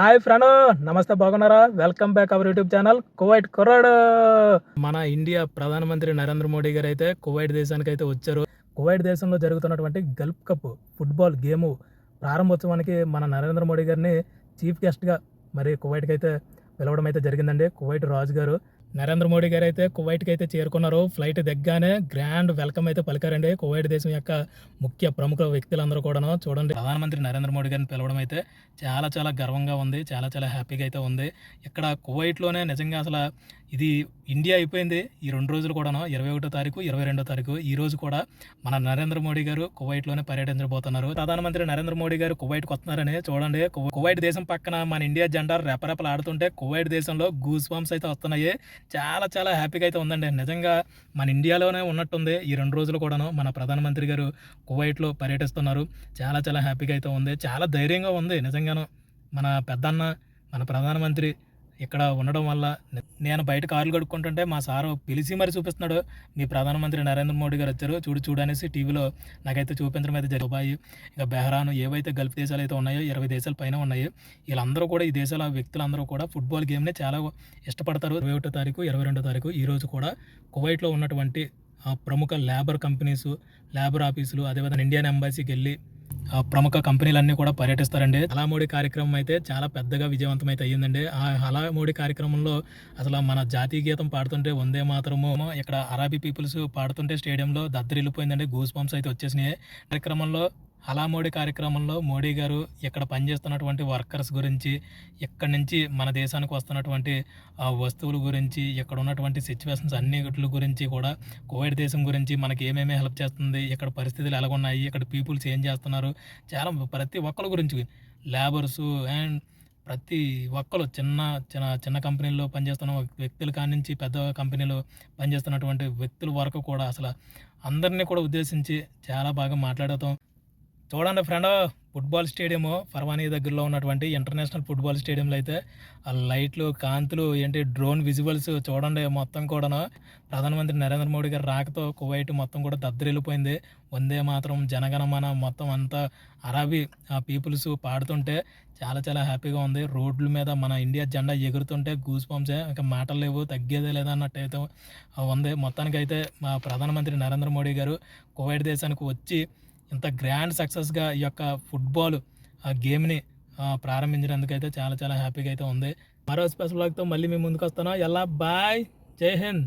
Hi friend నమస్తే బాగున్నారా? Welcome back our YouTube channel Kuwait కుర్రాడు మన ఇండియా ప్రధానమంత్రి నరేంద్ర మోడీ గారు అయితే కువైట్ దేశానికి అయితే వచ్చారు. కువైట్ దేశంలో జరుగుతున్నటువంటి గల్ఫ్ కప్ ఫుట్బాల్ గేమ్ ప్రారంభోత్సవానికి మన నరేంద్ర మోడీ గారిని చీఫ్ గెస్ట్గా మరి కువైట్కి అయితే పిలవడం అయితే జరిగిందండి. కువైట్ రాజు గారు నరేంద్ర మోడీ గారు అయితే కువైట్కి అయితే చేరుకున్నారు. ఫ్లైట్ దిగ్గానే గ్రాండ్ వెల్కమ్ అయితే పలికారండి. కువైట్ దేశం యొక్క ముఖ్య ప్రముఖ వ్యక్తులందరూ కూడాను చూడండి. ప్రధానమంత్రి నరేంద్ర మోడీ గారిని పిలవడం అయితే చాలా చాలా గర్వంగా ఉంది. చాలా చాలా హ్యాపీగా అయితే ఉంది. ఇక్కడ కువైట్లోనే నిజంగా అసలు ఇది ఇండియా అయిపోయింది. ఈ రెండు రోజులు కూడాను ఇరవై ఒకటో తారీఖు ఇరవై రెండో తారీఖు ఈ రోజు కూడా మన నరేంద్ర మోడీ గారు కువైట్లోనే పర్యటించబోతున్నారు. ప్రధానమంత్రి నరేంద్ర మోడీ గారు కువైట్కి వస్తున్నారని చూడండి. కువైట్ దేశం పక్కన మన ఇండియా జెండా రెపరెపలు ఆడుతుంటే కువైట్ దేశంలో గూస్ బాంబ్స్ అయితే వస్తున్నాయి. చాలా చాలా హ్యాపీగా అయితే ఉందండి. నిజంగా మన ఇండియాలోనే ఉన్నట్టుంది. ఈ రెండు రోజులు కూడాను మన ప్రధానమంత్రి గారు కువైట్లో పర్యటిస్తున్నారు. చాలా చాలా హ్యాపీగా అయితే ఉంది. చాలా ధైర్యంగా ఉంది. నిజంగాను మన పెద్దన్న మన ప్రధానమంత్రి ఇక్కడ ఉండడం వల్ల నేను బయట కార్లు కడుక్కుంటుంటే మా సారు పిలిచి మరి చూపిస్తున్నాడు. మీ ప్రధానమంత్రి నరేంద్ర మోడీ గారు వచ్చారు. చూడు చూడు అనేసి టీవీలో నాకైతే చూపించడం అయితే జరిగి ఇంకా బెహ్రాన్ ఏవైతే గల్ఫ్ దేశాలు అయితే ఉన్నాయో ఇరవై దేశాల పైన ఉన్నాయి. వీళ్ళందరూ కూడా ఈ దేశాల వ్యక్తులందరూ కూడా ఫుట్బాల్ గేమ్ని చాలా ఇష్టపడతారు. ఇరవై ఒకటో తారీఖు ఇరవై రెండో తారీఖు ఈరోజు కూడా కువైట్లో ఉన్నటువంటి ఆ, ప్రముఖ లేబర్ కంపెనీస్ లేబర్ ఆఫీసులు అదేవిధంగా ఇండియన్ ఎంబాసీకి వెళ్ళి ప్రముఖ కంపెనీలన్నీ కూడా పర్యటిస్తారండి. హలామోడి కార్యక్రమం అయితే చాలా పెద్దగా విజయవంతం అయితే అయ్యిందండి. ఆ హలామోడి కార్యక్రమంలో అసలు మన జాతీయ గీతం పాడుతుంటే వందే మాత్రము ఇక్కడ అరాబీ పీపుల్స్ పాడుతుంటే స్టేడియంలో దద్దరిల్లిపోయిందండి. గూస్ బంప్స్ అయితే వచ్చేసినాయి. కార్యక్రమంలో అలా మోడీ కార్యక్రమంలో మోడీ గారు ఇక్కడ పనిచేస్తున్నటువంటి వర్కర్స్ గురించి ఇక్కడి నుంచి మన దేశానికి వస్తున్నటువంటి ఆ, వస్తువుల గురించి ఇక్కడ ఉన్నటువంటి సిచ్యువేషన్స్ అన్నిటి గురించి కూడా కోవిడ్ దేశం గురించి మనకి ఏమేమి హెల్ప్ చేస్తుంది ఇక్కడ పరిస్థితులు ఎలాగున్నాయి ఇక్కడ పీపుల్స్ ఏం చేస్తున్నారు చాలా ప్రతి ఒక్కరి గురించి. లేబర్స్ అండ్ ప్రతి ఒక్కరు చిన్న చిన్న చిన్న కంపెనీల్లో పనిచేస్తున్న వ్యక్తుల కాడి నుంచి పెద్ద కంపెనీలో పనిచేస్తున్నటువంటి వ్యక్తుల వరకు కూడా అసలు అందరినీ కూడా ఉద్దేశించి చాలా బాగా మాట్లాడతాం చూడండి ఫ్రెండ్ ఫుట్బాల్ స్టేడియము ఫర్వానీ దగ్గరలో ఉన్నటువంటి ఇంటర్నేషనల్ ఫుట్బాల్ స్టేడియంలో అయితే ఆ లైట్లు కాంతులు ఏంటి డ్రోన్ విజువల్స్ చూడండి మొత్తం కూడాను. ప్రధానమంత్రి నరేంద్ర మోడీ గారు రాకతో కువైట్ మొత్తం కూడా దద్దరిల్లిపోయింది. వందే మాత్రం జనగణమన మొత్తం అంతా అరబీ ఆ పీపుల్స్ పాడుతుంటే చాలా చాలా హ్యాపీగా ఉంది. రోడ్ల మీద మన ఇండియా జెండా ఎగురుతుంటే గూస్ పంప్సే ఇంకా మాటలు లేవు తగ్గేదే లేదన్నట్టు అయితే ఉంది. మొత్తానికైతే మా ప్రధానమంత్రి నరేంద్ర మోడీ గారు కువైట్ దేశానికి వచ్చి ఇంత గ్రాండ్ సక్సెస్గా ఈ యొక్క ఫుట్బాల్ ఆ గేమ్ని ప్రారంభించినందుకైతే చాలా చాలా హ్యాపీగా అయితే ఉంది. మరో స్పెషల్ బ్లాగ్తో మళ్ళీ మేము ముందుకు వస్తాను ఎలా బాయ్ జై హింద్.